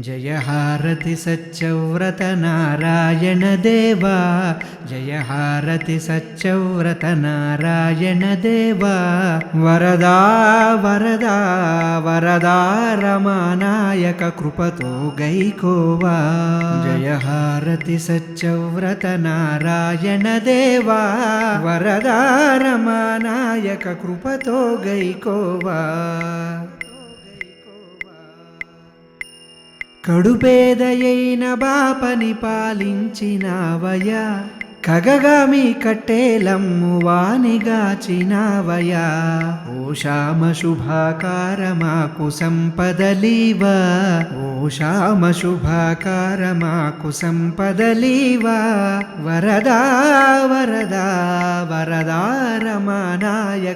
జయ హారతి సత్యవ్రత నారాయణ దేవా జయ హారతి సత్యవ్రత నారాయణ దేవా. వరదా వరదా వరదా రమానాయక కృపతో గైకోవా జయ హారతి సత్యవ్రత నారాయణ దేవా వరదా రమానాయక కృపతో గైకోవా కడుపేదయైన బాపని పాలించినావయా కగగామి కట్టేలమ్ము వానిగాచినావయా ఓ శ్యామ శుభాకార మాకు సంపదలీవా. ఓ శ్యామ శుభాకార మాకు సంపదలీవా. వరదా వరదా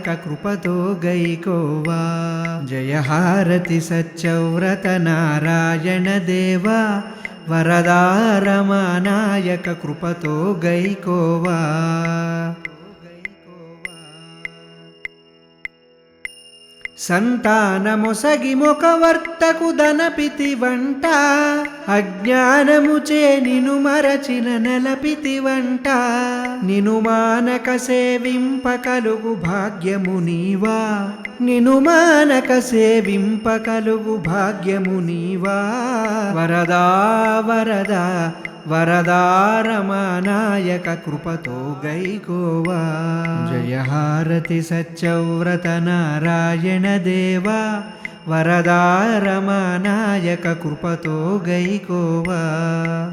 రమానాయక కృపతో గైకోవా. జయ హారతి సత్యవ్రత నారాయణ దేవా. వరదా సంతానమొసగి మొకవర్తకు దనపితి వంట అజ్ఞానముచే నిను మరచిన నెలపితి వంట. నిను మానక సేవింప కలుగు భాగ్యము నీవా. నిను మానక సేవింప కలుగు భాగ్యము నీవా. వరదా వరదా వరదారమానాయక కృపతో గైకోవా. జయ. హారతి సత్యవ్రత నారాయణ దేవా. వరదారమానాయక కృపతో గైకోవా.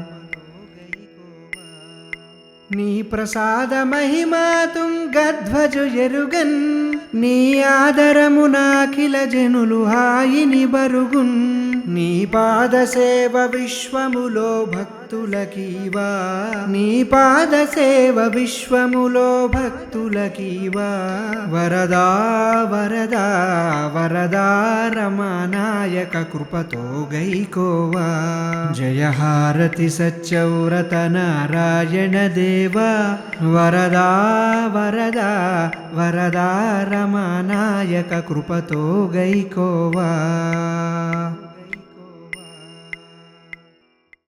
నీ ప్రసాద మహిమా తుంగధ్వజు ఎరుగన్. నీ ఆదరము నాఖిల జనులు హాయిని బరుగున్. నీ పాద సేవ విశ్వములో భక్తులకీవా. నీ పాద సేవ విశ్వములో భక్తులకీవా. వరదా వరదా వరదా రమానాయక కృపతో గైకోవా జయ హారతి సత్యవ్రత నారాయణ దేవా. వరదా వరదా వరదా రమానాయక కృపతో గైకోవా